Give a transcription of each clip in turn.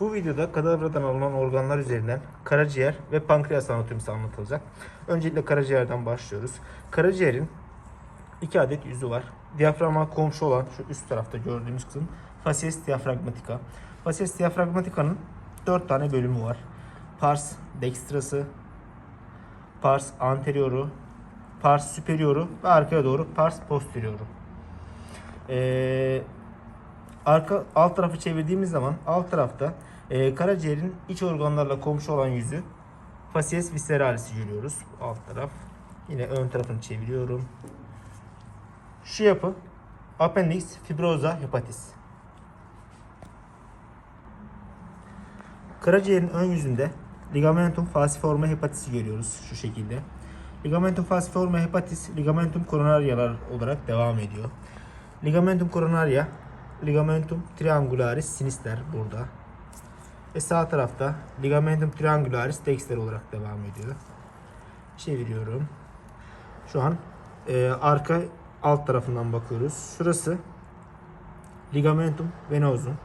Bu videoda kadavradan alınan organlar üzerinden karaciğer ve pankreas anatomisi anlatılacak. Öncelikle karaciğerden başlıyoruz. Karaciğerin iki adet yüzü var. Diyaframa komşu olan şu üst tarafta gördüğümüz kısım facies diafragmatica. Facies diafragmatica'nın dört tane bölümü var. Pars dextrası, pars anterioru, pars superioru ve arkaya doğru pars posterioru. Ee, arka alt tarafı çevirdiğimiz zaman alt tarafta e, karaciğerin iç organlarla komşu olan yüzü facies visceralis'i görüyoruz. Alt taraf. Yine ön tarafını çeviriyorum. Şu yapı appendix fibrosa hepatis. Karaciğerin ön yüzünde ligamentum falciforme hepatisi görüyoruz şu şekilde. Ligamentum falciforme hepatis ligamentum coronarialar olarak devam ediyor. Ligamentum coronaria, ligamentum triangularis sinister burada. Ve sağ tarafta ligamentum triangularis dexter olarak devam ediyor. Çeviriyorum. Şu an e, arka alt tarafından bakıyoruz. Şurası ligamentum venosum.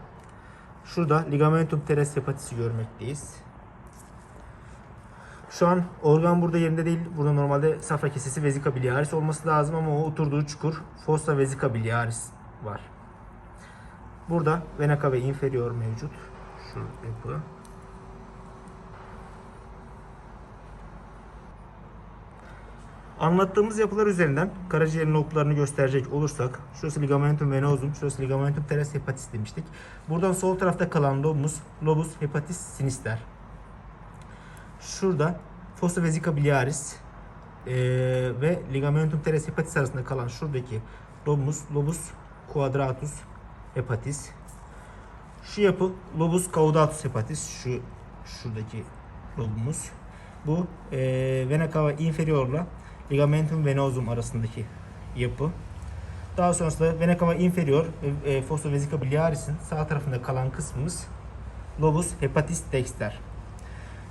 Şurada ligamentum teres hepatisi görmekteyiz. Şu an organ burada yerinde değil. Burada normalde safra kesesi vesika biliaris olması lazım ama o oturduğu çukur fossa vesika biliaris var. Burada vena cava inferior mevcut. Şu yapı. Anlattığımız yapılar üzerinden karaciğerin loblarını gösterecek olursak şurası ligamentum venosum, şurası ligamentum teres hepatis demiştik. Buradan sol tarafta kalan lobumuz lobus hepatis sinister. Şurada fossa vesica biliaris eee, ve ligamentum teres hepatis arasında kalan şuradaki lobumuz lobus quadratus hepatis. Şu yapı lobus caudatus hepatis. Şu şuradaki lobumuz. Bu eee vena cava inferiorla ligamentum venosum arasındaki yapı. Daha sonrasında vena cava inferior ve e, fossa vesica biliaris'in sağ tarafında kalan kısmımız lobus hepatis dexter.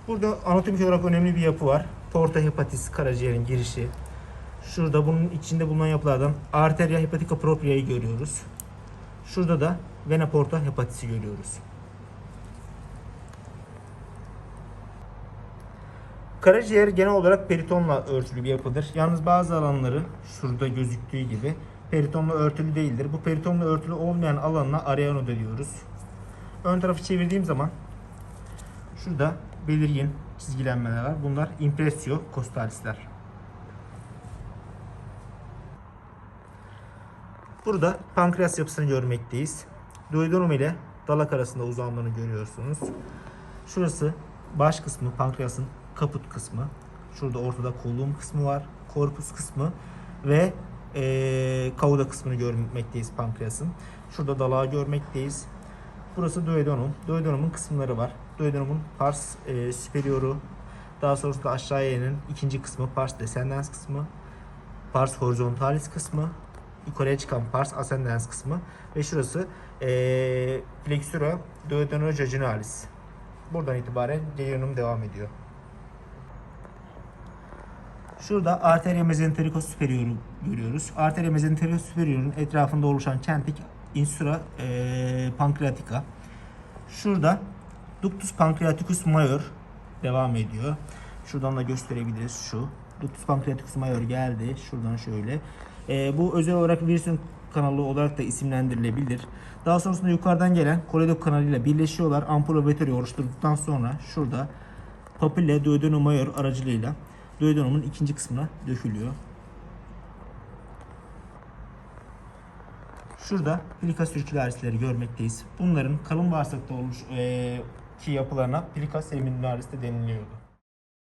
Burada anatomik olarak önemli bir yapı var. Porta hepatis karaciğerin girişi. Şurada bunun içinde bulunan yapılardan arteria hepatica propria'yı görüyoruz. Şurada da vena porta hepatisi görüyoruz. Karaciğer genel olarak peritonla örtülü bir yapıdır. Yalnız bazı alanları şurada gözüktüğü gibi peritonla örtülü değildir. Bu peritonla örtülü olmayan alanına areanoda diyoruz. Ön tarafı çevirdiğim zaman şurada belirgin çizgilenmeler var. Bunlar impressio costalisler. Burada pankreas yapısını görmekteyiz. Duodenum ile dalak arasında uzanmanı görüyorsunuz. Şurası baş kısmı pankreasın kaput kısmı. Şurada ortada kolum kısmı var. Korpus kısmı ve eee kauda kısmını görmekteyiz pankreasın. Şurada dalağı görmekteyiz. Burası duodenum. Duodenumun kısımları var. Duodenumun pars e, superioru, daha sonrasında aşağıya inen ikinci kısmı pars descendens kısmı, pars horizontalis kısmı, yukarıya çıkan pars ascendens kısmı ve şurası e, flexura duodenojejinalis. Buradan itibaren jejunum devam ediyor. Şurada arteria mesenterico superioru görüyoruz. Arteria mesenterico superiorun etrafında oluşan çentik insula e, pancreatica. Şurada ductus pancreaticus major devam ediyor. Şuradan da gösterebiliriz şu. Ductus pancreaticus major geldi. Şuradan şöyle. E, bu özel olarak Wilson kanalı olarak da isimlendirilebilir. Daha sonrasında yukarıdan gelen koledok kanalıyla birleşiyorlar. Ampula veteri oluşturduktan sonra şurada papille duodenum major aracılığıyla duodenumun ikinci kısmına dökülüyor. Şurada plika circularisleri görmekteyiz. Bunların kalın bağırsakta olmuş eee, ki yapılarına plika seminaris de deniliyordu.